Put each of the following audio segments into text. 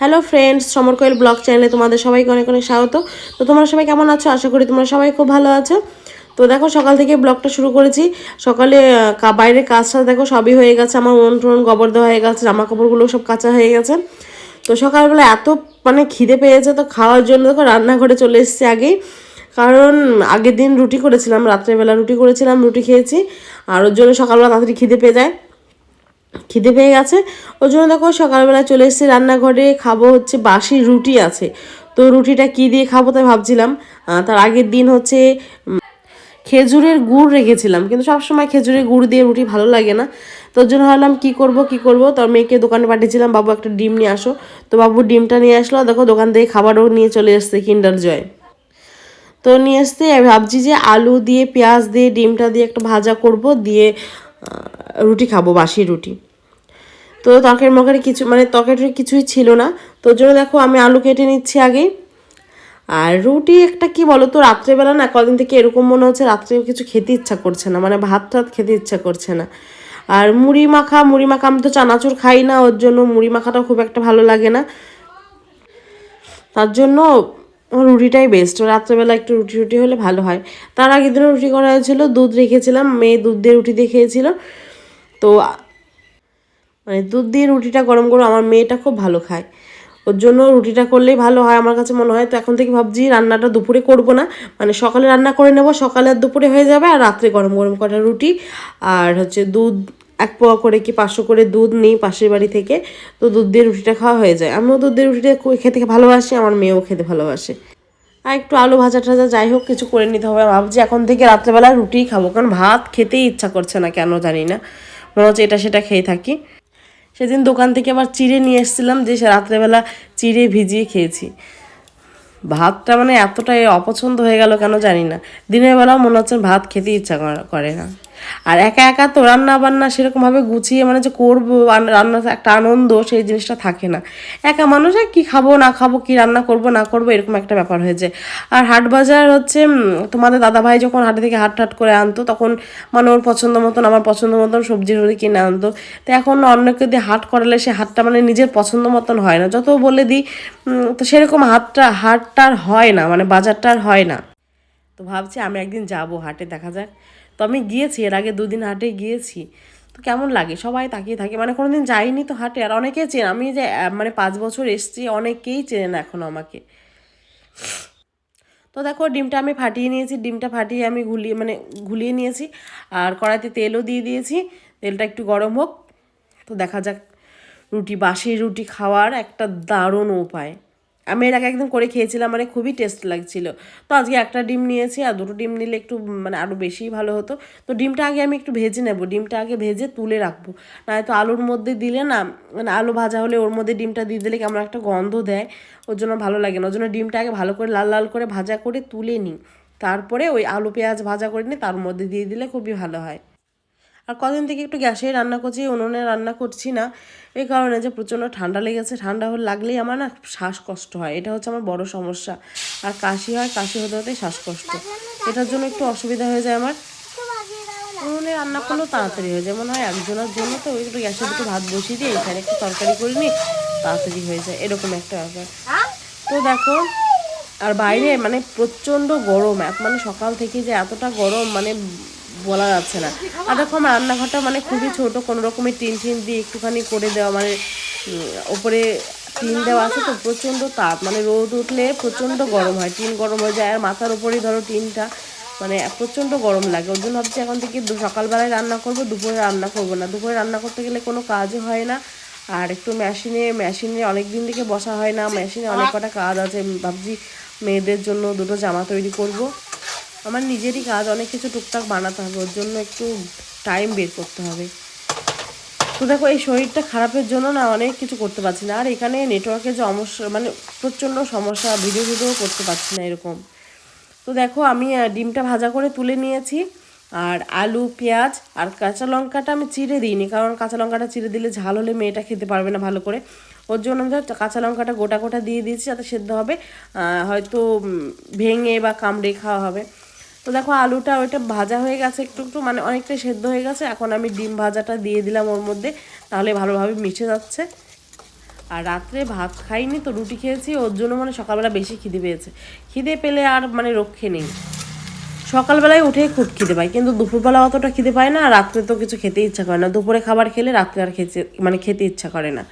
Hello friends Samar Koel blog চ্যানেলে তোমাদের সবাইকে অনেক অনেক স্বাগত। তো তোমরা সবাই কেমন আছো? আশা করি তোমরা সবাই খুব ভালো আছো। তো দেখো, সকাল থেকে ব্লগটা শুরু করেছি। সকালে বাইরের কাজটা দেখো, সবই হয়ে গেছে। আমার উনুন টুনুন গোবর দেওয়া হয়ে গেছে জামা কাপড়গুলো সব কাঁচা হয়ে গেছে। তো সকালবেলা এত মানে খিদে পেয়েছে, তো খাওয়ার জন্য দেখো, রান্নাঘরে চলে এসেছি আগেই। কারণ, আগের দিন রুটি করেছিলাম, রাত্রেবেলা রুটি করেছিলাম, রুটি খেয়েছি। আর ওর জন্য সকালবেলা তাড়াতাড়ি খিদে পেয়ে যায়। খিদে পেয়ে গেছে। ওই জন্য দেখো সকালবেলা চলে এসেছি রান্নাঘরে, খাব হচ্ছে বাসি রুটি আছে। তো রুটিটা কি দিয়ে খাব তাই ভাবছিলাম। তার আগের দিন হচ্ছে খেজুরের গুড় রেখেছিলাম। কিন্তু সবসময় খেজুরের গুড় দিয়ে রুটি ভালো লাগে না। তোর জন্য ভাবলাম কি করব কি করব? তোর মেয়েকে দোকানে পাঠিয়েছিলাম, বাবু একটা ডিম নিয়ে আসো। তো বাবু ডিমটা নিয়ে আসলো। দেখো দোকান থেকে খাবারও নিয়ে চলে এসছে কিন্ডার জয়। তো নিয়ে এসতে ভাবছি যে আলু দিয়ে, পেঁয়াজ দিয়ে, ডিমটা দিয়ে একটা ভাজা করব। দিয়ে রুটি খাব বাসি রুটি। তো তরকারি মরকারি কিছু মানে তরকারি কিছুই ছিল না। তোর জন্য দেখো আমি আলু কেটে নিচ্ছি আগেই আর রুটি একটা কি বলো তো রাত্রেবেলা না কদিন থেকে এরকম মনে হচ্ছে রাত্রে কিছু খেতে ইচ্ছা করছে না মানে ভাত টাত খেতে ইচ্ছা করছে না। আর মুড়ি মাখা মুড়ি মাখা আমি তো চানাচুর খাই না, ওর জন্য মুড়ি মাখাটা খুব একটা ভালো লাগে না। তার জন্য আমার রুটিটাই বেস্ট রাত্রেবেলা একটু রুটি রুটি হলে ভালো হয়। তার আগের দিনও রুটি করা হয়েছিল, দুধ রেখেছিলাম, মেয়ে দুধ দিয়ে রুটি দিয়ে খেয়েছিল। তো মানে দুধ দিয়ে রুটিটা গরম গরম আমার মেয়েটা খুব ভালো খায়। ওর জন্য রুটিটা করলেই ভালো হয় আমার কাছে মনে হয়। তো এখন থেকে ভাবছি রান্নাটা দুপুরে করব না। মানে সকালে রান্না করে নেব, সকালে আর দুপুরে হয়ে যাবে আর রাত্রে গরম গরম কটা রুটি। আর হচ্ছে দুধ এক পোয়া করে কি পাঁচশো করে দুধ নিই পাশের বাড়ি থেকে, তো দুধ দিয়ে রুটিটা খাওয়া হয়ে যায়। আমিও দুধ দিয়ে রুটিটা খেতে ভালোবাসি, আমার মেয়েও খেতে ভালোবাসে। আর একটু আলু ভাজা টাজা যাই হোক, কিছু করে নিতে হবে। ভাবছি এখন থেকে রাত্রেবেলা রুটিই খাব, কারণ ভাত খেতেই ইচ্ছা করছে না, কেন জানি না। মনে হচ্ছে এটা সেটা খেয়ে থাকি। সেদিন দোকান থেকে আবার চিড়ে নিয়ে এসেছিলাম, যে সে রাত্রেবেলা চিড়ে ভিজিয়ে খেয়েছি। ভাতটা মানে এতটাই অপছন্দ হয়ে গেল, কেন জানি না। দিনের বেলাও মনে হচ্ছে ভাত খেতে ইচ্ছা করে না। আর একা একা তো রান্না বান্না সেরকমভাবে গুছিয়ে মানে যে করব রান্না একটা আনন্দ, সেই জিনিসটা থাকে না। একা মানুষ কি খাব, না খাব, কি রান্না করব, না করব, এরকম একটা ব্যাপার হয়েছে। আর হাট বাজার হচ্ছে তোমাদের দাদাভাই যখন হাট থেকে হাট হাট করে আনতো, তখন মানে ওর পছন্দ মতন, আমার পছন্দ মতন সবজি টবজি কিনে আনতো। তো এখন অন্যকে দিয়ে হাট করালে সে হাটটা মানে নিজের পছন্দ মতন হয় না। যত বলে দিই তো সেরকম হাটটা হাটটা আর হয় না মানে বাজারটা আর হয় না। তো ভাবছি আমি একদিন যাব হাটে, দেখা যাক। তো আমি গিয়েছি, এর আগে দুদিন হাটে গিয়েছি। তো কেমন লাগে? সবাই তাকিয়ে থাকে। মানে কোনোদিন যাইনি তো হাটে। আর অনেকেই চেনে, আমি যে মানে পাঁচ বছর এসছি, অনেকেই চেনে না এখনও আমাকে। তো দেখো, ডিমটা আমি ফাটিয়ে নিয়েছি। ডিমটা ফাটিয়ে আমি ঘুলিয়ে মানে ঘুলিয়ে নিয়েছি। আর কড়াইতে তেলও দিয়ে দিয়েছি। তেলটা একটু গরম হোক। তো দেখা যাক, রুটি, বাসি রুটি খাওয়ার একটা দারুণ উপায়। আমি এর আগে একদম করে খেয়েছিলাম মানে খুবই টেস্ট লাগছিল। তো আজকে একটা ডিম নিয়েছি আর দুটো ডিম নিলে একটু মানে আরও বেশিই ভালো হতো। তো ডিমটা আগে আমি একটু ভেজে নেব, ডিমটা আগে ভেজে তুলে রাখব। নয়তো আলুর মধ্যে দিলে না মানে আলু ভাজা হলে ওর মধ্যে ডিমটা দিয়ে দিলে কেমন একটা গন্ধ দেয়, ওর জন্য ভালো লাগে না। ওর জন্য ডিমটা আগে ভালো করে লাল লাল করে ভাজা করে তুলে নিই। তারপরে ওই আলু পেঁয়াজ ভাজা করে নিই, তার মধ্যে দিয়ে দিলে খুবই ভালো হয়। আর কদিন থেকে একটু গ্যাসে রান্না করছি, উনুনে রান্না করছি না। এই কারণে যে প্রচণ্ড ঠান্ডা লেগেছে, ঠান্ডা হলে লাগলেই আমার না শ্বাসকষ্ট হয়। এটা হচ্ছে আমার বড় সমস্যা। আর কাশি হয়, কাশি হতে হতে শ্বাসকষ্ট। এটার জন্য একটু অসুবিধা হয়ে যায় আমার। উনুনে রান্না করলেও তাড়াতাড়ি হয়ে যায়। মনে হয় একজনের জন্য তো ওই একটু গ্যাসের দুটো ভাত বসিয়ে দিয়ে এখানে একটু তরকারি করে নিই তাড়াতাড়ি হয়ে যায়। এরকম একটা ব্যাপার। তো দেখো, আর বাইরে মানে প্রচণ্ড গরম। এক মানে সকাল থেকে যে এতটা গরম মানে বলা যাচ্ছে না। আর দেখো আমার রান্নাঘরটা মানে খুবই ছোট কোনো রকমের টিন টিন দিয়ে একটুখানি করে দেওয়া মানে ওপরে টিন দেওয়া আছে তো প্রচণ্ড তাপ মানে রোদ উঠলে প্রচণ্ড গরম হয় টিন গরম হয়ে যায় আর মাথার উপরেই ধরো টিনটা মানে প্রচণ্ড গরম লাগে। ওর জন্য ভাবছি এখন থেকে সকালবেলায় রান্না করব দুপুরে রান্না করব না। দুপুরে রান্না করতে গেলে কোনো কাজও হয় না আর একটু মেশিনে মেশিনে অনেক দিন থেকে বসা হয় না মেশিনে অনেক কটা কাজ আছে ভাবছি মেয়েদের জন্য দুটো জামা তৈরি করব। আমার নিজেরই কাজ, অনেক কিছু টুকটাক বানাতে হবে, ওর জন্য একটু টাইম বের করতে হবে। তো দেখো, এই শরীরটা খারাপের জন্য না অনেক কিছু করতে পারছি না। আর এখানে নেটওয়ার্কের যে সমস্যা মানে প্রচণ্ড সমস্যা, ভিডিও ভিডিও করতে পারছি না এরকম। তো দেখো, আমি ডিমটা ভাজা করে তুলে নিয়েছি, আর আলু, পেঁয়াজ, আর কাঁচা লঙ্কাটা আমি চিড়ে দিইনি, কারণ কাঁচা লঙ্কাটা চিড়ে দিলে ঝাল হলে মেয়েটা খেতে পারবে না ভালো করে। ওর জন্য আমি কাঁচা লঙ্কাটা গোটা গোটা দিয়ে দিয়েছি, যাতে সেদ্ধ হবে হয়তো ভেঙে বা কামড়ে খাওয়া হবে। তো দেখো, আলুটা ওইটা ভাজা হয়ে গেছে একটু একটু মানে অনেকটাই সেদ্ধ হয়ে গেছে। এখন আমি ডিম ভাজাটা দিয়ে দিলাম ওর মধ্যে, তাহলে ভালোভাবে মিশে যাচ্ছে। আর রাত্রে ভাত খাইনি তো, রুটি খেয়েছি, ওর জন্য মানে সকালবেলা বেশি খিদে পেয়েছে। খিদে পেলে আর মানে রক্ষে নেই। সকালবেলায় উঠেই খুব খিদে পায়, কিন্তু দুপুরবেলা অতটা খিদে পায় না, আর রাত্রে তো কিছু খেতে ইচ্ছা করে না। দুপুরে খাবার খেলে রাত্রে আর খেতে মানে খেতে ইচ্ছা করে না।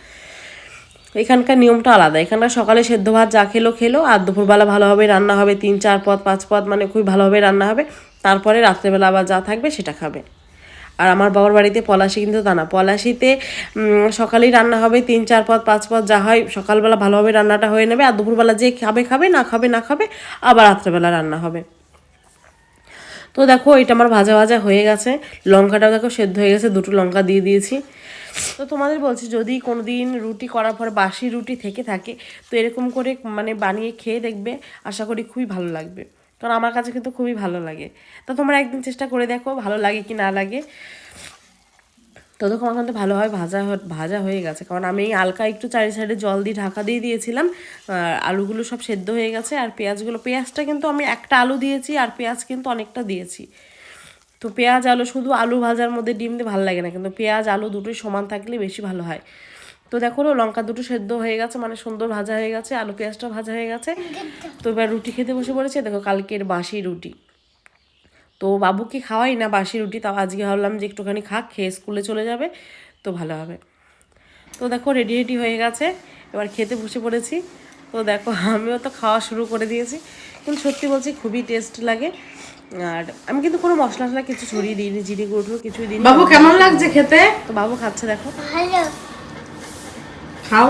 এখানকার নিয়মটা আলাদা। এখানকার সকালে সেদ্ধ ভাত যা খেলো খেলো, আর দুপুরবেলা ভালোভাবে রান্না হবে, তিন, চার পদ, পাঁচ পদ মানে খুবই ভালোভাবে রান্না হবে। তারপরে রাত্রেবেলা আবার যা থাকবে সেটা খাবে। আর আমার বাবার বাড়িতে পলাশি কিন্তু তা না। পলাশিতে সকালেই রান্না হবে, তিন, চার পদ, পাঁচ পদ যা হয়, সকালবেলা ভালোভাবে রান্নাটা হয়ে নেবে, আর দুপুরবেলা যে খাবে খাবে, না খাবে না খাবে, আবার রাত্রেবেলা রান্না হবে। তো দেখো, এটা আমার ভাজা ভাজা হয়ে গেছে। লঙ্কাটাও দেখো সেদ্ধ হয়ে গেছে, দুটো লঙ্কা দিয়ে দিয়েছি। তো তোমাদের বলছি, যদি কোনো দিন রুটি করার পর বাসি রুটি থেকে থাকে, তো এরকম করে মানে বানিয়ে খেয়ে দেখবে, আশা করি খুবই ভালো লাগবে। কারণ আমার কাছে কিন্তু খুবই ভালো লাগে। তো তোমরা একদিন চেষ্টা করে দেখো, ভালো লাগে কি না লাগে। ততক্ষণ কিন্তু ভালোভাবে ভাজা ভাজা হয়ে গেছে। কারণ আমি হালকা একটু চারি সাইডে জল দিয়ে ঢাকা দিয়ে দিয়েছিলাম আলুগুলো সব সেদ্ধ হয়ে গেছে, আর পেঁয়াজগুলো, পেঁয়াজটা কিন্তু আমি একটা আলু দিয়েছি, আর পেঁয়াজ কিন্তু অনেকটা দিয়েছি। তো পেঁয়াজ, আলু শুধু আলু ভাজার মধ্যে ডিম দিয়ে ভালো লাগে না, কিন্তু পেঁয়াজ, আলু দুটোই সমান থাকলে বেশি ভালো হয়। তো দেখো লঙ্কা দুটো সেদ্ধ হয়ে গেছে মানে সুন্দর ভাজা হয়ে গেছে, আলু পেঁয়াজটা ভাজা হয়ে গেছে। তো এবার রুটি খেতে বসে পড়েছে, দেখো কালকের বাসি রুটি। তো বাবুকে খাওয়াই না বাসি রুটি, তাও আজকে ভাবলাম যে একটুখানি খাক, খেয়ে স্কুলে চলে যাবে, তো ভালো হবে। তো দেখো রেডি রেডি হয়ে গেছে, এবার খেতে বসে পড়েছি। তো দেখো, আমিও তো খাওয়া শুরু করে দিয়েছি, কিন্তু সত্যি বলছি খুবই টেস্ট লাগে। আর আমি কিন্তু কোনো মশলা টশলা কিছু ছড়িয়ে দিইনি জিরে গুঁড়ো কিছুই দিইনি। বাবু কেমন লাগছে খেতে? তো বাবু খাচ্ছে দেখো। ভালো। খাও।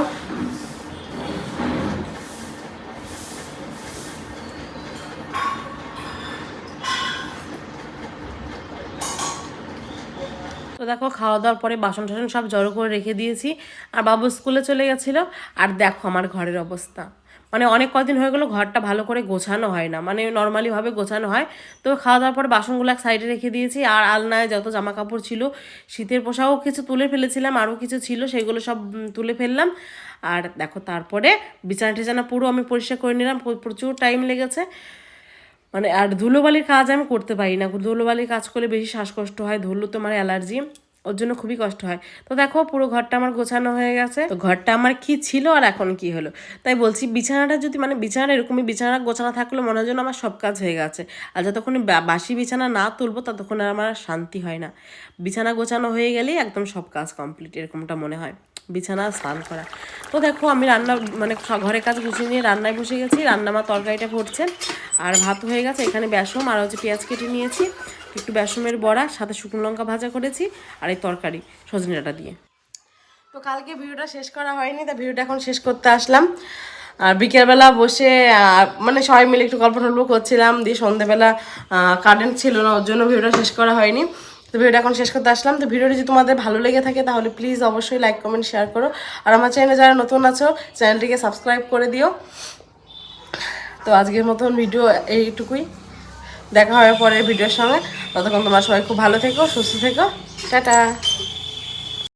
তো দেখো খাওয়া দাওয়ার পরে বাসন টাসন সব জড়ো করে রেখে দিয়েছি। আর বাবু স্কুলে চলে গেছিল। আর দেখো আমার ঘরের অবস্থা। মানে অনেক কদিন হয়ে গেলো ঘরটা ভালো করে গোছানো হয় না। মানে নর্মালিভাবে গোছানো হয়। তো খাওয়া দাওয়ার পরে বাসনগুলো এক সাইডে রেখে দিয়েছি। আর আলনায় যত জামা কাপড় ছিল, শীতের পোশাকও কিছু তুলে ফেলেছিলাম, আরও কিছু ছিল, সেগুলো সব তুলে ফেললাম। আর দেখো, তারপরে বিছানা টিছানা পুরো আমি পরিষ্কার করে নিলাম। প্রচুর টাইম লেগেছে। মানে আর ধুলোবালির কাজ আমি করতে পারি না। ধুলোবালির কাজ করলে বেশি শ্বাসকষ্ট হয়, ধুলো তো আমার অ্যালার্জি ওর জন্য খুবই কষ্ট হয়। তো দেখো পুরো ঘরটা আমার গোছানো হয়ে গেছে। তো ঘরটা আমার কি ছিল আর এখন কি হলো? তাই বলছি বিছানাটা যদি মানে বিছানা এরকমই বিছানা গোছানো থাকলে মনে হয় যেন আমার সব কাজ হয়ে গেছে। আর যতক্ষণ বাসি বিছানা না তুলবো ততক্ষণ আর আমার শান্তি হয় না। বিছানা গোছানো হয়ে গেলেই একদম সব কাজ কমপ্লিট এরকমটা মনে হয়। বিছানা স্নান করা। তো দেখো আমি রান্না মানে ঘরের কাজ গুছিয়ে নিয়ে রান্নায় বসে গেছি। রান্না আমার তরকারিটা ফুটছে আর ভাত হয়ে গেছে, এখানে বেসম আর হচ্ছে পেঁয়াজ কেটে নিয়েছি। একটু বেসমের বড়া, সাথে শুকনো লঙ্কা ভাজা করেছি আর এই তরকারি, সজনে ডাঁটা দিয়ে। তো কালকে ভিডিওটা শেষ করা হয়নি তা ভিডিওটা এখন শেষ করতে আসলাম। আর বিকেলবেলা বসে মানে সবাই মিলে একটু গল্প টল্প করছিলাম, দিয়ে সন্ধেবেলা কারেন্ট ছিল না, ওর জন্য ভিডিওটা শেষ করা হয়নি। তো ভিডিওটা এখন শেষ করতে আসলাম। তো ভিডিওটি যদি তোমাদের ভালো লেগে থাকে, তাহলে প্লিজ অবশ্যই লাইক কমেন্ট শেয়ার করো। আর আমার চ্যানেলে যারা নতুন আছো চ্যানেলটিকে সাবস্ক্রাইব করে দিও। তো আজকের মতন ভিডিও এইটুকুই। দেখা হবে পরের ভিডিওর সঙ্গে। ততক্ষণ তোমার সবাই খুব ভালো থেকো সুস্থ থেকো। টাটা।